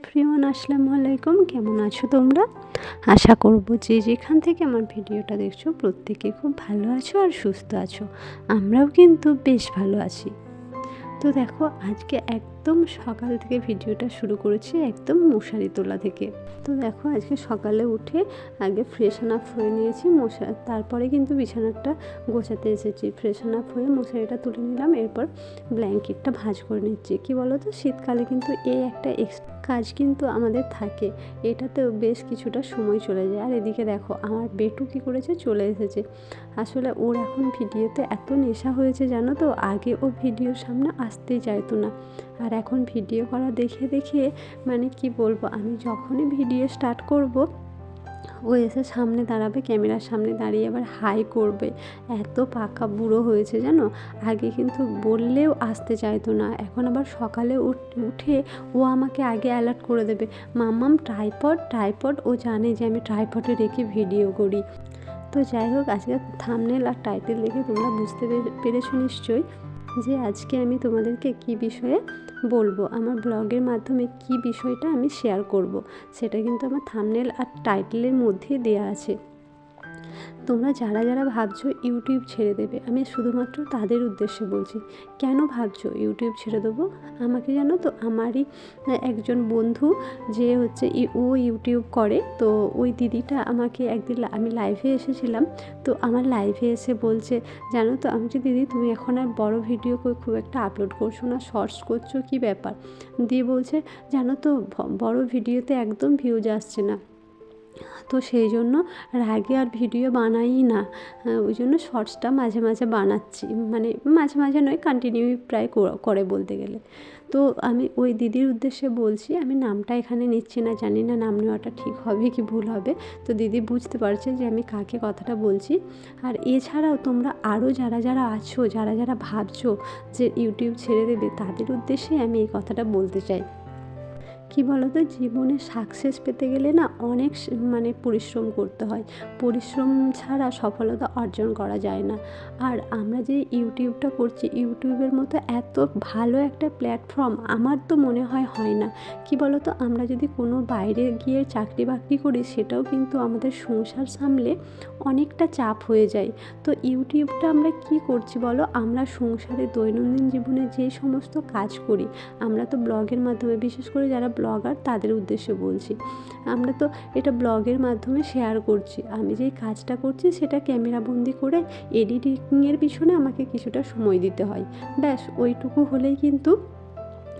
Everyone, আসসালামু আলাইকুম। কেমন আছো তোমরা? আশা করব যে যেখান থেকে আমার ভিডিওটা দেখছ, প্রত্যেকে খুব ভালো আছো আর সুস্থ আছো। আমরাও কিন্তু বেশ ভালো আছি। তো দেখো, আজকে একদম সকাল থেকে ভিডিওটা শুরু করেছি একদম মশারি তোলা থেকে। তো দেখো আজকে সকালে উঠে আগে ফ্রেশন আপ হয়ে নিয়েছি, মশা, তারপরে কিন্তু বিছানাটা গোছাতে এসেছি। ফ্রেশন আপ হয়ে মশারিটা তুলে নিলাম, এরপর ব্ল্যাঙ্কেটটা ভাঁজ করে নিচ্ছি। কি বলো তো শীতকালে কিন্তু এই একটা এক্স কাজ কিন্তু আমাদের থাকে, এটাতেও বেশ কিছুটা সময় চলে যায়। আর এদিকে দেখো, আমার বেটু কী করেছে, চলে এসেছে। আসলে ওর এখন ভিডিওতে এত নেশা হয়েছে জানো তো, আগে ও ভিডিওর সামনে আসতেই চাইতো না। আর এখন ভিডিও করা দেখে দেখে মানে কি বলব, আমি যখনই ভিডিও স্টার্ট করব, ও এসে সামনে দাঁড়াবে, ক্যামেরার সামনে দাঁড়িয়ে আবার হাই করবে। এত পাকা বুড়ো হয়েছে জানো? আগে কিন্তু বললেও আসতে চাইতো না। এখন আবার সকালে উঠে ও আমাকে আগে অ্যালার্ট করে দেবে, মাম্মাম ট্রাইপড ট্রাইপড ও জানে যে আমি ট্রাইপডে রেখে ভিডিও করি। তো যাই হোক, আজকে থামনেল আর টাইটেল দেখে তোমরা বুঝতে পেরেছ নিশ্চয়ই। যে আজকে আমি তোমাদেরকে কি বিষয়ে বলব, আমার ব্লগের মাধ্যমে কি বিষয়টা আমি শেয়ার করব। সেটা কিন্তু আমার থামনেল আর টাইটেলের মধ্যে দেওয়া আছে তোমরা যারা যারা ভাবছ ইউটিউব ছেড়ে দেবে, আমি শুধুমাত্র তাদের উদ্দেশ্যে বলছি, কেন ভাবছ ইউটিউব ছেড়ে দেবো? আমাকে জানো তো, আমারই একজন বন্ধু যে হচ্ছে ও ইউটিউব করে, তো ওই দিদিটা আমাকে একদিন আমি লাইভে এসেছিলাম, তো আমার লাইভে এসে বলছে, জানো তো, আমি যে দিদি, তুমি এখন আর বড় ভিডিও খুব একটা আপলোড করছ না শর্টস করছ, কি ব্যাপার? দিয়ে বলছে, জানো তো বড় ভিডিওতে একদম ভিউজ আসছে না। তো সেই জন্য রাগে আর ভিডিও বানাই না। ওই জন্য শর্টসটা মাঝে মাঝে বানাচ্ছি। মানে মাঝে মাঝে নয় কন্টিনিউ প্রায় করে বলতে গেলে। তো আমি ওই দিদির উদ্দেশ্যে বলছি, আমি নামটা এখানে নিচ্ছি না, জানি না নাম নেওয়াটা ঠিক হবে কি ভুল হবে। তো দিদি বুঝতে পারছে যে আমি কাকে কথাটা বলছি। আর এছাড়াও তোমরা আরও যারা যারা আছো, যারা যারা ভাবছ যে ইউটিউব ছেড়ে দেবে, তাদের উদ্দেশ্যে আমি এই কথাটা বলতে চাই। কী বলো তো জীবনে সাকসেস পেতে গেলে না অনেক মানে পরিশ্রম করতে হয়। পরিশ্রম ছাড়া সফলতা অর্জন করা যায় না। আর আমরা যে ইউটিউবটা করছি, ইউটিউবের মতো এত ভালো একটা প্ল্যাটফর্ম আমার তো মনে হয় হয় না। কি বলো তো আমরা যদি কোনো বাইরে গিয়ে চাকরি বাকরি করি, সেটাও কিন্তু আমাদের সংসার সামলে অনেকটা চাপ হয়ে যায়। তো ইউটিউবটা আমরা কি করছি বলো? আমরা সংসারে দৈনন্দিন জীবনে যে সমস্ত কাজ করি, আমরা তো ব্লগের মাধ্যমে, বিশেষ করে যারা ব্লগার তাদের উদ্দেশ্যে বলছি। আমরা তো এটা ব্লগের মাধ্যমে শেয়ার করছি। আমি যেই কাজটা করছি সেটা ক্যামেরাবন্দি করে এডিটিংয়ের পিছনে আমাকে কিছুটা সময় দিতে হয়। ব্যাস, ওইটুকু হলেই কিন্তু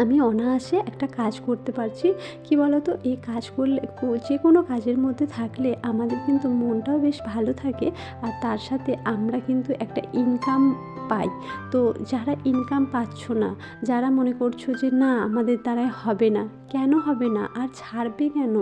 আমি অনায়াসে একটা কাজ করতে পারছি। কি বলতো? এই কাজ করলে, যে কোনো কাজের মধ্যে থাকলে আমাদের কিন্তু মনটাও বেশ ভালো থাকে। আর তার সাথে আমরা কিন্তু একটা ইনকাম পাই। তো যারা ইনকাম পাচ্ছ না, যারা মনে করছ যে, না, আমাদের দ্বারাই হবে না। কেন হবে না? আর ছাড়বে কেন?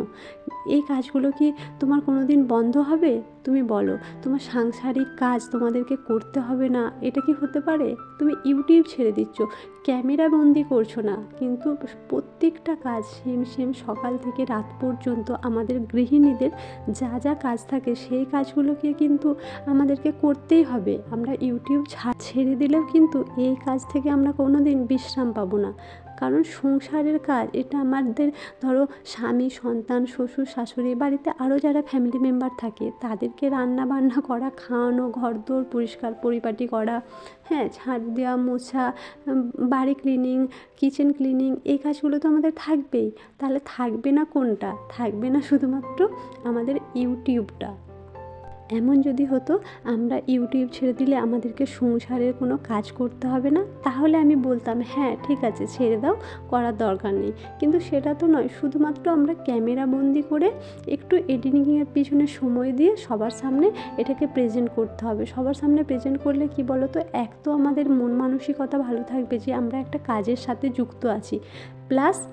এই কাজগুলো কি তোমার কোনো দিন বন্ধ হবে? তুমি বলো, তোমার সাংসারিক কাজ তোমাদেরকে করতে হবে না? এটা কি হতে পারে? তুমি ইউটিউব ছেড়ে দিচ্ছ, ক্যামেরা বন্দি করছ না। কিন্তু প্রত্যেকটা কাজ সেম সেম সকাল থেকে রাত পর্যন্ত আমাদের গৃহিণীদের যা যা কাজ থাকে সেই কাজগুলোকে কিন্তু আমাদেরকে করতেই হবে। আমরা ইউটিউব ছেড়ে দিলেও কিন্তু এই কাজ থেকে আমরা কোনো দিন বিশ্রাম পাবো না। কারণ সংসারের কাজ, এটা আমাদের ধরো স্বামী, সন্তান, শ্বশুর, শাশুড়ি বাড়িতে আরও যারা ফ্যামিলি মেম্বার থাকে, তাদেরকে রান্না বান্না করা, খাওয়ানো ঘর দোর পরিষ্কার পরিপাটি করা হ্যাঁ ঝাঁট দেওয়া, মোছা বাড়ি ক্লিনিং কিচেন ক্লিনিং এই কাজগুলো তো আমাদের থাকবেই। তাহলে থাকবে না কোনটা? থাকবে না শুধুমাত্র আমাদের ইউটিউবটা। এমন যদি হতো, আমরা ইউটিউব ছেড়ে দিলে আমাদেরকে সংসারের কোনো কাজ করতে হবে না? তাহলে আমি বলতাম হ্যাঁ ঠিক আছে, ছেড়ে দাও, করার দরকার নেই। কিন্তু সেটা তো নয়, শুধুমাত্র আমরা ক্যামেরা বন্দি করে একটু এডিটিংয়ের পিছনে সময় দিয়ে সবার সামনে এটাকে প্রেজেন্ট করতে হবে। সবার সামনে প্রেজেন্ট করলে কি বলো তো এক তো আমাদের মন মানসিকতা ভালো থাকবে যে আমরা একটা কাজের সাথে যুক্ত আছি। প্লাস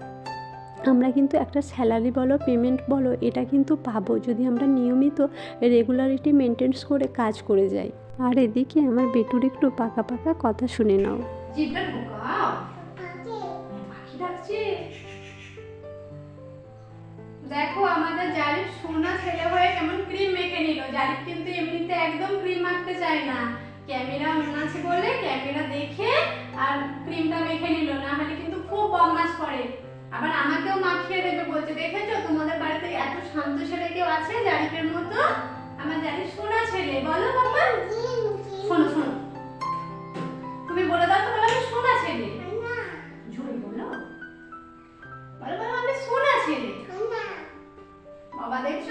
আমরা কিন্তু একটা স্যালারি বলো পেমেন্ট বলো এটা কিন্তু পাবো যদি আমরা নিয়মিত রেগুলারিটি মেনটেন্স করে কাজ করে যাই। আর এদিকে আমার বেটুর একটু পাকা পাকা কথা শুনে নাও। দেখো আমাদের জারিফ সোনা ছেলে হয়ে কেমন ক্রিম মেখে নিল। জারিফ কিন্তু এমনিতে একদম ক্রিম মাখতে চায় না। ক্যামেরা অন আছে বলে ক্যামেরা দেখে আর ক্রিমটা মেখে নিল। না হলে কিন্তু খুব বদমাস করে। আবার আমাকেও মাখিয়ে দেবে বলছে দেখেছ? তোমাদের বাড়িতে এত শান্ত ছেলে কেউ আছে? জারিকের মতো? আমার জারি সোনা ছেলে। বলো বাবা। শোনো শোনো। তুমি বলে দাও তো বলো আমি সোনা ছেলে। জোরে বলো। বলো বলো আমি সোনা ছেলে। বাবা দেখছ?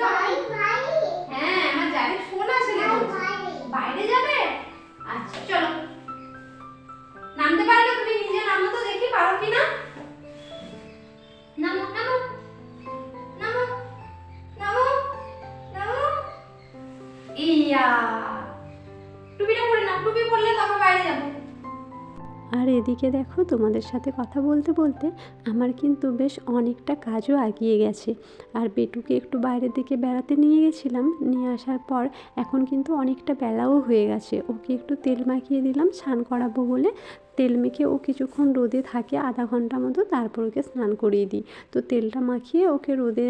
আর এদিকে দেখো তোমাদের সাথে কথা বলতে বলতে আমার কিন্তু বেশ অনেকটা কাজও আগিয়ে গেছে। আর বেটুকে একটু বাইরের দিকে বেড়াতে নিয়ে গেছিলাম। নিয়ে আসার পর এখন কিন্তু অনেকটা বেলাও হয়ে গেছে। ওকে একটু তেল মাখিয়ে দিলাম, স্নান করাবো বলে। তেল মেখে ও কিছুক্ষণ রোদে থাকে আধা ঘণ্টা মতো, তারপর ওকে স্নান করিয়ে দিই। তো তেলটা মাখিয়ে ওকে রোদে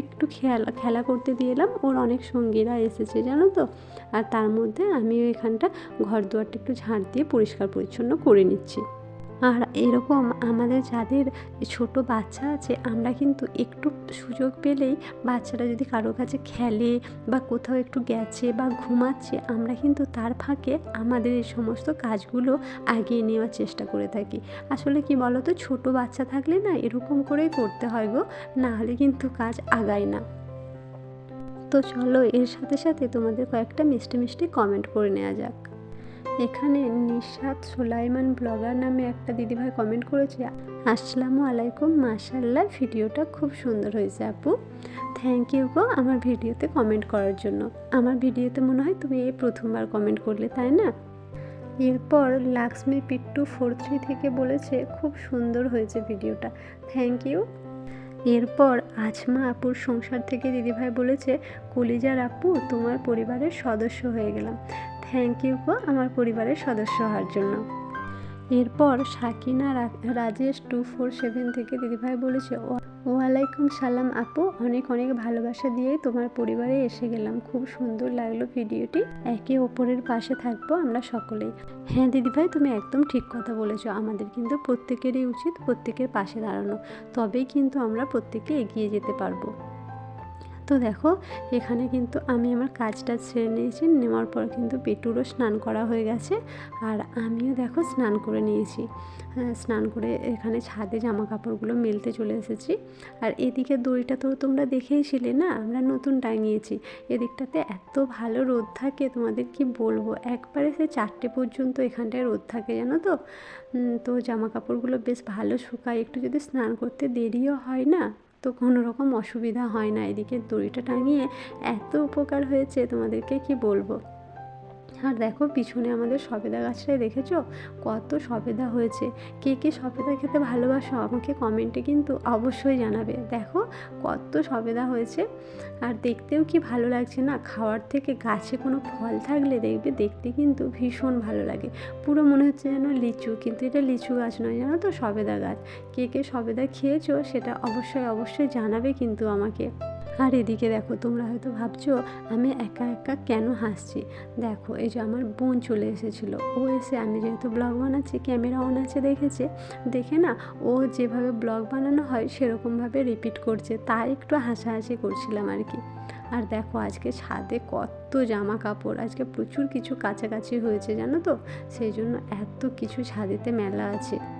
একটু খেলা খেলা করতে দিয়ে এলাম। ওর অনেক সঙ্গীরা এসেছে, জানো তো? আর তার মধ্যে আমি এখানটা ঘর দুয়ারটা একটু ঝাঁট দিয়ে পরিষ্কার পরিচ্ছন্ন করে নিচ্ছি। আর এরকম আমাদের যাদের ছোট বাচ্চা আছে, আমরা কিন্তু একটু সুযোগ পেলেই বাচ্চারা যদি কারও কাছে খেলে বা কোথাও একটু গেছে বা ঘুমাচ্ছে, আমরা কিন্তু তার ফাঁকে আমাদের এই সমস্ত কাজগুলো আগিয়ে নেওয়ার চেষ্টা করে থাকি। আসলে কি বলো তো ছোটো বাচ্চা থাকলে না এরকম করেই করতে হয় গো, না হলে কিন্তু কাজ আগায় না। তো চলো এর সাথে সাথে তোমাদের কয়েকটা মিষ্টি মিষ্টি কমেন্ট করে নেওয়া যাক। এখানে নিশাদ সুলাইমান ব্লগার নামে একটা দিদিভাই কমেন্ট করেছে, আসসালামু আলাইকুম মাশাল্লাহ ভিডিওটা খুব সুন্দর হয়েছে আপু। থ্যাংক ইউ গো আমার ভিডিওতে কমেন্ট করার জন্য। আমার ভিডিওতে মনে হয় তুমি এই প্রথমবার কমেন্ট করলে, তাই না? এরপর লাক্সমি পিট্টু ফোর থ্রি থেকে বলেছে, খুব সুন্দর হয়েছে ভিডিওটা। থ্যাংক ইউ এরপর আজমা আপুর সংসার থেকে দিদিভাই বলেছে, কলিজার আপু, তোমার পরিবারের সদস্য হয়ে গেলাম। থ্যাংক ইউ গো আমার পরিবারের সদস্য হওয়ার জন্য। এরপর Sakina Rajesh two four seven থেকে দিদিভাই বলেছে "ওয়া- ওয়ালাইকুম সালাম আপু, অনেক অনেক ভালোবাসা দিয়ে তোমার পরিবারে এসে গেলাম। খুব সুন্দর লাগল ভিডিওটি। একে অপরের পাশে থাকব আমরা সকলেই। হ্যাঁ দিদিভাই, তুমি একদম ঠিক কথা বলেছ। আমাদের কিন্তু প্রত্যেকেরই উচিত প্রত্যেকের পাশে দাঁড়ানো। তবেই কিন্তু আমরা প্রত্যেকে এগিয়ে যেতে পারব। তো দেখো এখানে কিন্তু আমি আমার কাজটা ছেড়ে নিয়েছি নেওয়ার পর কিন্তু পেটুরও স্নান করা হয়ে গেছে আর আমিও দেখো স্নান করে নিয়েছি। হ্যাঁ, স্নান করে এখানে ছাদে জামা কাপড়গুলো মেলতে চলে এসেছি আর এদিকে দড়িটা তো তোমরা দেখেইছিলে না আমরা নতুন টাঙিয়েছি। এদিকটাতে এত ভালো রোদ থাকে তোমাদের কি বলব? একবারে সে চারটে পর্যন্ত এখানটায় রোদ থাকে জানো তো? তো জামা কাপড়গুলো বেশ ভালো শুকায় একটু যদি স্নান করতে দেরিও হয় না? তো কোনো রকম অসুবিধা হয় না। এদিকে দড়িটা টাঙিয়ে এত উপকার হয়েছে তোমাদেরকে কি বলব? আর দেখো পিছনে আমাদের সবেদা গাছটাই দেখেছ? কত সবেদা হয়েছে। কে কে সবেদা খেতে ভালোবাসো আমাকে কমেন্টে কিন্তু অবশ্যই জানাবে। দেখো কত সবেদা হয়েছে। আর দেখতেও কি ভালো লাগছে না? খাওয়ার থেকে গাছে কোনো ফল থাকলে দেখবে, দেখতে কিন্তু ভীষণ ভালো লাগে। পুরো মনে হচ্ছে যেন লিচু, কিন্তু এটা লিচু গাছ নয়, জানো তো? সবেদা গাছ। কে কে সবেদা খেয়েছো সেটা অবশ্যই অবশ্যই জানাবে কিন্তু আমাকে। আর এদিকে দেখো, তোমরা হয়তো ভাবছ, আমি একা একা কেন হাসছি? দেখো, এই যে আমার বোন চলে এসেছিল। ও এসে, আমি যেহেতু ব্লগ বানাচ্ছি, ক্যামেরা অন আছে দেখেছে। দেখে না, ও যেভাবে ব্লগ বানানো হয়, সেরকমভাবে রিপিট করছে। তাই একটু হাসাহাসি করছিলাম আর কি। আর দেখো, আজকে ছাদে কত জামা কাপড় আজকে প্রচুর কিছু কাছাকাছি হয়েছে, জানো তো? সেই জন্য এত কিছু ছাদেতে মেলা আছে।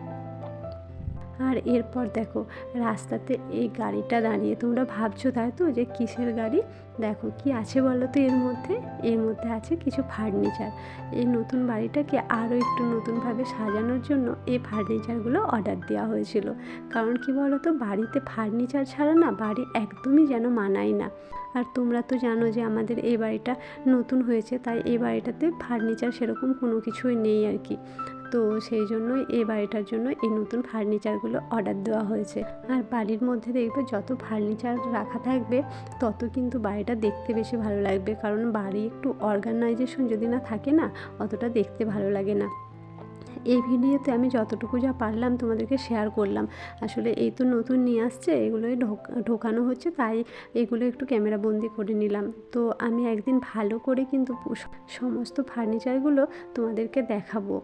আর এরপর দেখো, রাস্তাতে এই গাড়িটা দাঁড়িয়ে, তোমরা ভাবছ তাই তো যে কিসের গাড়ি? দেখো কি আছে বলো তো এর মধ্যে? এর মধ্যে আছে কিছু ফার্নিচার এই নতুন বাড়িটাকে আরও একটু নতুনভাবে সাজানোর জন্য এই ফার্নিচারগুলো অর্ডার দেওয়া হয়েছিল। কারণ কি বলো তো, বাড়িতে ফার্নিচার ছাড়া না বাড়ি একদমই যেন মানায় না। আর তোমরা তো জানো যে আমাদের এই বাড়িটা নতুন হয়েছে, তাই এই বাড়িটাতে ফার্নিচার সেরকম কোনো কিছুই নেই আর কি। তো সেই জন্যই এই বাড়িটার জন্য এই নতুন ফার্নিচারগুলো অর্ডার দেওয়া হয়েছে। আর বাড়ির মধ্যে দেখবে যত ফার্নিচার রাখা থাকবে, তত কিন্তু বাড়িটা দেখতে বেশি ভালো লাগবে। কারণ বাড়ি একটু অর্গানাইজেশন যদি না থাকে না, অতটা দেখতে ভালো লাগে না। এই ভিডিওতে আমি যতটুকু যা পারলাম তোমাদেরকে শেয়ার করলাম। আসলে এই তো নতুন নিয়ে আসছে, এগুলোই ঢোক ঢোকানো হচ্ছে, তাই এগুলো একটু ক্যামেরা বন্দি করে নিলাম। তো আমি একদিন ভালো করে কিন্তু সমস্ত ফার্নিচারগুলো তোমাদেরকে দেখাবো।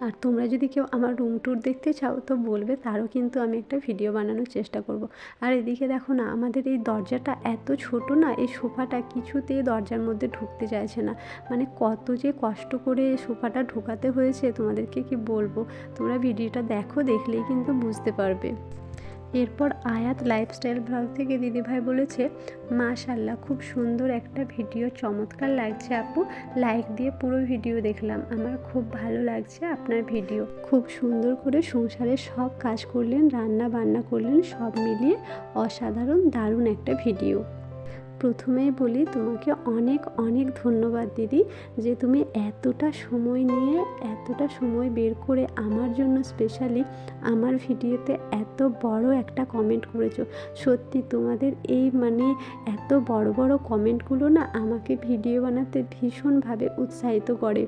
আর তোমরা যদি কেউ আমার রুম ট্যুর দেখতে চাও, তো বলবে তারও কিন্তু আমি একটা ভিডিও বানানোর চেষ্টা করব। আর এদিকে দেখো না, আমাদের এই দরজাটা এত ছোট না, এই সোফাটা কিছুতে দরজার মধ্যে ঢুকতে চাইছে না। মানে কত যে কষ্ট করে সোফাটা ঢোকাতে হয়েছে, তোমাদেরকে কি বলব? তোমরা ভিডিওটা দেখো, দেখলেই কিন্তু বুঝতে পারবে। এরপর আয়াত লাইফস্টাইল ব্লগ থেকে দিদিভাই বলেছে মাশাল্লাহ খুব সুন্দর একটা ভিডিও চমৎকার লাগছে আপু। লাইক দিয়ে পুরো ভিডিও দেখলাম। আমার খুব ভালো লাগছে আপনার ভিডিও খুব সুন্দর করে সংসারের সব কাজ করলেন রান্না বান্না করলেন, সব মিলিয়ে অসাধারণ, দারুণ একটা ভিডিও প্রথমেই বলি তোমাকে অনেক অনেক ধন্যবাদ দিদি যে তুমি এতটা সময় নিয়ে, এতটা সময় বের করে আমার জন্য স্পেশালি আমার ভিডিওতে এত বড় একটা কমেন্ট করেছ। সত্যি তোমাদের এই মানে এত বড় বড় কমেন্টগুলো না আমাকে ভিডিও বানাতে ভীষণভাবে উৎসাহিত করে।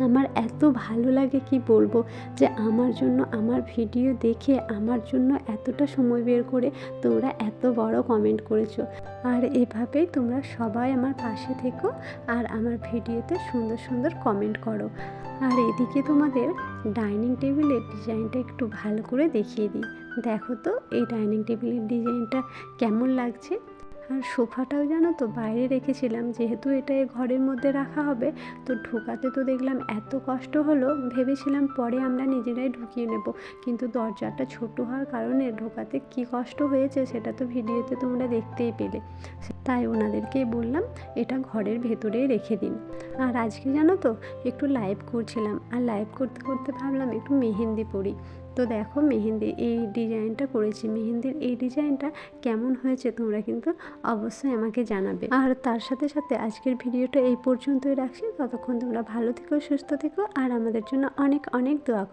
আমার এত ভালো লাগে কি বলব? যে আমার জন্য আমার ভিডিও দেখে আমার জন্য এতটা সময় বের করে তোমরা এত বড় কমেন্ট করেছ। আর এভাবেই তোমরা সবাই আমার পাশে থেকো আর আমার ভিডিওতে সুন্দর সুন্দর কমেন্ট করো। আর এদিকে তোমাদের ডাইনিং টেবিলের ডিজাইনটা একটু ভালো করে দেখিয়ে দিই। দেখো তো এই ডাইনিং টেবিলের ডিজাইনটা কেমন লাগছে? আর সোফাটাও জানো তো বাইরে রেখেছিলাম। যেহেতু এটা ঘরের মধ্যে রাখা হবে, তো ঢোকাতে তো দেখলাম এত কষ্ট হলো, ভেবেছিলাম পরে আমরা নিজেরাই ঢুকিয়ে নেব। কিন্তু দরজাটা ছোট হওয়ার কারণে ঢোকাতে কি কষ্ট হয়েছে সেটা তো ভিডিওতে তোমরা দেখতেই পেলে। তাই ওনাদেরকেই বললাম, এটা ঘরের ভেতরেই রেখে দিন। আর আজকে জানো তো, একটু লাইভ করছিলাম। আর লাইভ করতে করতে ভাবলাম একটু মেহেন্দি পরি। তো দেখো মেহেন্দি, এই ডিজাইনটা করেছি। মেহেন্দির এই ডিজাইনটা কেমন হয়েছে তোমরা কিন্তু অবশ্যই আমাকে জানাবে। আর তার সাথে সাথে আজকের ভিডিওটা এই পর্যন্তই রাখছি। ততক্ষণ তোমরা ভালো থেকো, সুস্থ থেকো, আর আমাদের জন্য অনেক অনেক দোয়া।